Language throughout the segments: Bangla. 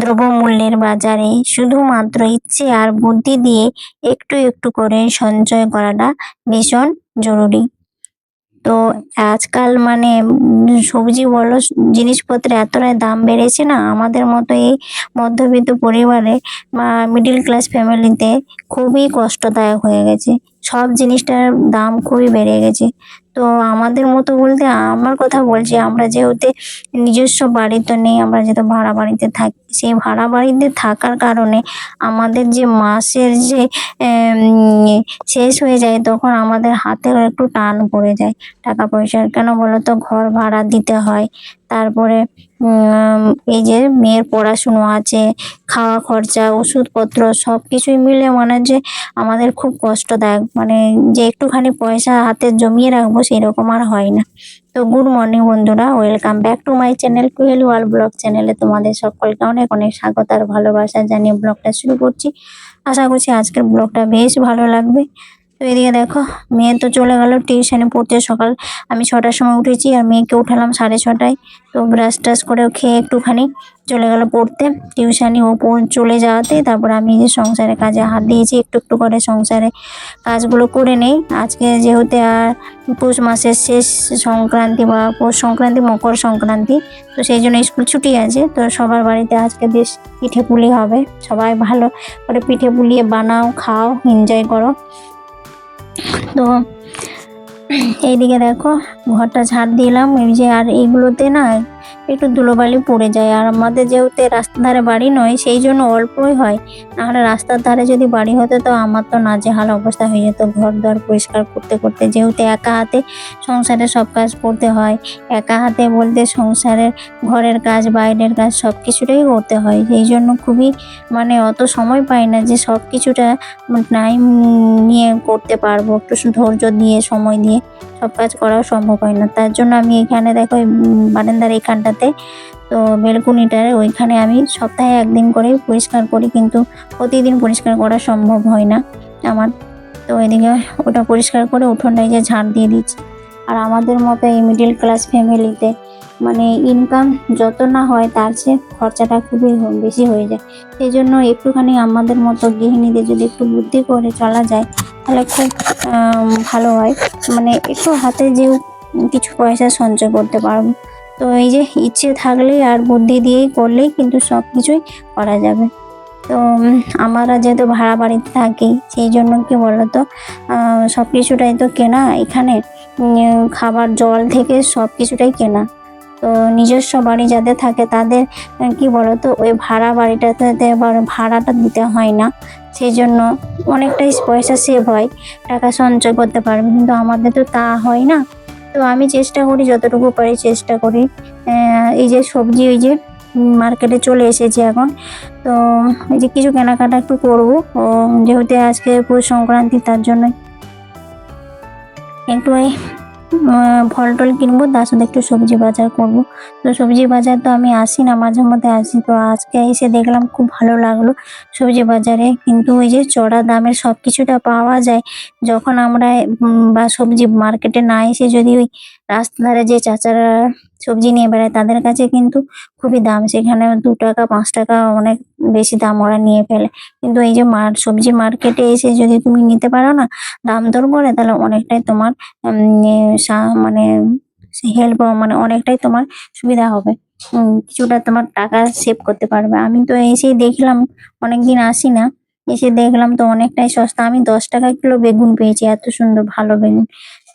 দ্রব্যমূল্যের বাজারে শুধুমাত্র ইচ্ছে আর বুদ্ধি দিয়ে একটু একটু করে সঞ্চয় করাটা ভীষণ জরুরি। তো আজকাল মানে সবজি বলো জিনিসপত্রের এতটাই দাম বেড়েছে না, আমাদের মতো এই মধ্যবিত্ত পরিবারে বা মিডিল ক্লাস ফ্যামিলিতে খুবই কষ্টদায়ক হয়ে গেছে। সব জিনিসটার দাম খুবই বেড়ে গেছে। তো আমাদের মতো বলতে আমার কথা বলছি, আমরা যেহেতু নিজস্ব বাড়ি তো নেই, আমরা যেহেতু ভাড়া বাড়িতে থাকি সেই ভাড়া বাড়িতে থাকার কারণে আমাদের যে মাসের যে শেষ হয়ে যায় তখন আমাদের হাতেও একটু টান পড়ে যায়। টাকা পয়সার কেন বলো তো? ঘর ভাড়া দিতে হয়। তারপরে এই যে মেয়ের পড়াশুনো আছে, খাওয়া খরচা, ওষুধপত্র সব কিছুই মিলে মানে যে আমাদের খুব কষ্টদায়ক। মানে যে একটুখানি পয়সা হাতে জমিয়ে রাখব সেরকম আর হয় না। তো গুড মর্নিং বন্ধুরা, welcome back to my channel Kuhel wall blog চ্যানেলে তোমাদের সকলকে অনেক অনেক স্বাগত আর ভালোবাসা জানিয়ে ব্লগটা শুরু করছি। আশা করছি আজকের ব্লগটা বেশ ভালো লাগবে। তো এদিকে দেখো মেয়ে তো চলে গেল টিউশনে পড়তে। সকাল আমি ছটার সময় উঠেছি আর মেয়েকে উঠালাম সাড়ে ছটায়। তো ব্রাশ টাশ করে খেয়ে একটুখানি চলে গেল পড়তে। টিউশনি ও চলে যাওয়াতে তারপর আমি যে সংসারে কাজে হাত দিয়েছি, একটু একটু করে সংসারে কাজগুলো করে নেই। আজকে যেহেতু আর পৌষ মাসের শেষ সংক্রান্তি বা পৌষ সংক্রান্তি, মকর সংক্রান্তি, তো সেই জন্য স্কুল ছুটি আছে। তো সবার বাড়িতে আজকে বেশ পিঠে পুলি হবে। সবাই ভালো করে পিঠে পুলিয়ে বানাও, খাও এনজয় করো। তো এইদিকে দেখো ঘরটা ঝাড় দিলাম। এই যে আর এইগুলোতে না একটু ধুলোবালি পড়ে যায়। আর আমাদের যেহেতু রাস্তার ধারে বাড়ি নয়, সেই জন্য অল্পই হয়। নাহলে রাস্তার ধারে যদি বাড়ি হতো, তো আমার তো নাজেহাল অবস্থা হয়ে যেত। ঘর দর পরিষ্কার করতে করতে যেহেতু একা হাতে সংসারে সব কাজ করতে হয়, একা হাতে বলতে সংসারের ঘরের কাজ, বাইরের কাজ সব কিছুটাই করতে হয়। সেই জন্য খুবই মানে অত সময় পাই না যে সব কিছুটা টাইম নিয়ে করতে পারব। একটু ধৈর্য দিয়ে, সময় দিয়ে সব কাজ করাও সম্ভব হয় না। তার জন্য আমি এখানে দেখো বারান্দার এইখানটাতে, তো বেলকুনিটার ওইখানে আমি সপ্তাহে একদিন করে পরিষ্কার করি, কিন্তু প্রতিদিন পরিষ্কার করা সম্ভব হয় না আমার। তো এদিকে ওটা পরিষ্কার করে উঠোনটাই যে ঝাড় দিয়ে দিচ্ছি। আর আমাদের মতো এই মিডিল ক্লাস ফ্যামিলিতে মানে ইনকাম যত না হয়, তার চেয়ে খরচাটা খুবই বেশি হয়ে যায়। সেই জন্য একটুখানি আমাদের মতো গৃহিণীদের যদি একটু বুদ্ধি করে চলা যায়, তাহলে খুব ভালো হয়। মানে একটু হাতে যে কিছু পয়সা সঞ্চয় করতে পারব। তো এই যে ইচ্ছে থাকলেই আর বুদ্ধি দিয়েই করলেই কিন্তু সব কিছুই করা যাবে। তো আমরা যেহেতু ভাড়া বাড়িতে থাকি, সেই জন্য কি বলতো সব কিছুটাই তো কেনা। এখানে খাবার জল থেকে সব কিছুটাই কেনা। তো নিজস্ব বাড়ি যাদের থাকে তাদের কি বলো তো ওই ভাড়া বাড়িটাতে এবার ভাড়াটা দিতে হয় না। সেই জন্য অনেকটাই পয়সা সেভ হয়, টাকা সঞ্চয় করতে পারবে। কিন্তু আমাদের তো তা হয় না। তো আমি চেষ্টা করি, যতটুকু পারি চেষ্টা করি। এই যে সবজি ওই যে মার্কেটে চলে এসেছি এখন। তো এই যে কিছু কেনাকাটা একটু করব। যেহেতু আজকে পৌষ সংক্রান্তি, তার জন্য একটু ফল টল কিনবো, তার সাথে একটু সবজি বাজার করব। তো সবজি বাজার তো আমি আসি না, মাঝে মধ্যে আসি। তো আজকে এসে দেখলাম খুব ভালো লাগল সবজি বাজারে। কিন্তু ওই যে চড়া দামের সব কিছুটা পাওয়া যায়, যখন আমরা বা সবজি মার্কেটে না এসে যদি ওই রাস্তার ধারে যে চাচারা সবজি নিয়ে বেড়ায় তাদের কাছে কিন্তু খুবই দাম। সেখানে দু টাকা, পাঁচ টাকা অনেক বেশি দাম ওরা নিয়ে ফেলে। কিন্তু এই যে মার, সবজি মার্কেটে এসে যদি তুমি নিতে পারো না, দাম দর করে তাহলে অনেকটাই তোমার মানে হেল্প মানে অনেকটাই তোমার সুবিধা হবে। কিছুটা তোমার টাকা সেভ করতে পারবে। আমি তো এসেই দেখলাম, অনেকদিন আসি না, এসে দেখলাম তো অনেকটাই সস্তা। আমি দশ টাকা কিলো বেগুন পেয়েছি, এত সুন্দর, ভালো বেগুন।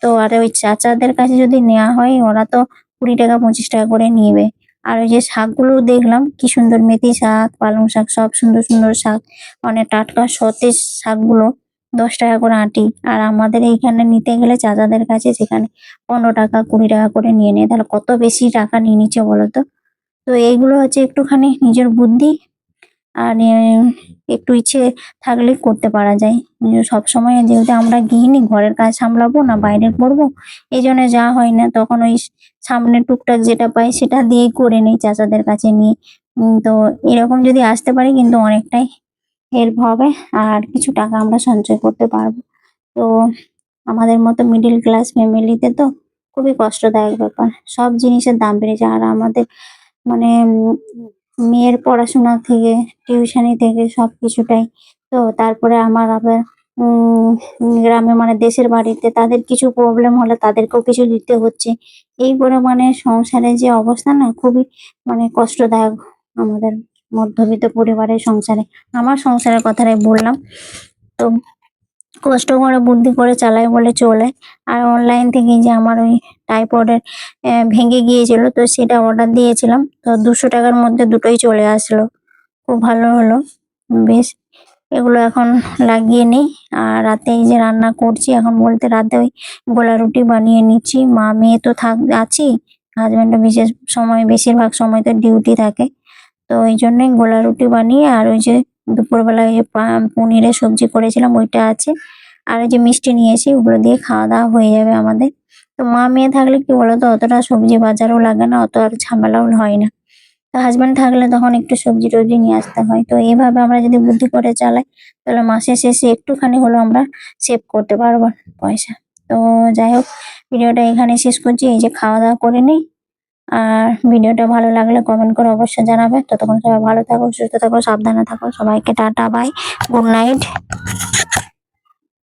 তো আর ওই চাচাদের কাছে যদি নেওয়া হয়, ওরা তো কুড়ি টাকা, পঁচিশ টাকা করে নিবে। আর ওই যে শাকগুলো দেখলাম, কি সুন্দর মেথি শাক, পালং শাক, সব সুন্দর সুন্দর শাক। মানে টাটকা সতেজ শাকগুলো, দশ টাকা করে আঁটি। আর আমাদের এইখানে নিতে গেলে চাচাদের কাছে সেখানে পনেরো টাকা, কুড়ি টাকা করে নিয়ে নেয়। তাহলে কত বেশি টাকা নিয়ে নিচ্ছে বলতো তো এইগুলো হচ্ছে একটুখানি নিজের বুদ্ধি। আর একটু ইচ্ছে থাকলে করতে পারা যায়। সব সময় যেহেতু আমরা গৃহিণী, ঘরের কাজ সামলাবো না বাইরের করব এই জন্য যা হয় না, তখন ওই সামনে টুকটাক যেটা পাই সেটা দিয়েই করে নিই চাচাদের কাছে নিয়ে। তো এরকম যদি আসতে পারি কিন্তু অনেকটাই হেল্প হবে আর কিছু টাকা আমরা সঞ্চয় করতে পারব। তো আমাদের মতো মিডিল ক্লাস ফ্যামিলিতে তো খুবই কষ্টদায়ক ব্যাপার। সব জিনিসের দাম বেড়ে যায় আর আমাদের মানে মেয়ের পড়াশোনা থেকে, টিউশনি থেকে সব কিছুটাই। তো তারপরে আমার আবার গ্রামে মানে দেশের বাড়িতে তাদের কিছু প্রবলেম হলে তাদেরকেও কিছু দিতে হচ্ছে। এই করে মানে সংসারের যে অবস্থা না, খুবই মানে কষ্টদায়ক আমাদের মধ্যবিত্ত পরিবারের সংসারে। আমার সংসারের কথাটাই বললাম। তো কষ্ট করে, বুদ্ধি করে চালাই বলে চলে। আর অনলাইন থেকে যে আমার ওই টাইপয়েডের ভেঙে গিয়েছিল, তো সেটা অর্ডার দিয়েছিলাম। তো দুশো টাকার মধ্যে দুটোই চলে আসলো। খুব ভালো হলো। বেশ, এগুলো এখন লাগিয়ে নিই। আর রাতে এই যে রান্না করছি, এখন বলতে রাতে ওই গোলা রুটি বানিয়ে নিচ্ছি। মা, মেয়ে তো থাক, আছি। হাজবেন্ডও বিশেষ সময়, বেশিরভাগ সময় তো ডিউটি থাকে। তো ওই জন্যই গোলা রুটি বানিয়ে আর ওই যে দুপুরবেলায় পনিরের সবজি করেছিলাম, ওইটা আছে। আর যে মিষ্টি নিয়েছি ওগুলো দিয়ে খাওয়া দাওয়া হয়ে যাবে আমাদের। তো মা মেয়ে থাকলে কি বলতো, অতটা সবজি বাজারও লাগে না, অত আর ঝামেলাও হয় না। তো হাজবেন্ড থাকলে তখন একটু সবজি টবজি নিয়ে আসতে হয়। তো এইভাবে আমরা যদি বুদ্ধি করে চালাই, তাহলে মাসের শেষে একটুখানি হলেও আমরা সেভ করতে পারব পয়সা। তো যাই হোক, ভিডিওটা এখানে শেষ করছি। এই যে খাওয়া দাওয়া করে নিই। আর ভিডিওটা ভালো লাগলে কমেন্ট করে অবশ্যই জানাবে। ততক্ষণ সবাই ভালো থাকো, সুস্থ থাকো, সাবধানে থাকো। সবাইকে টাটা বাই গুড নাইট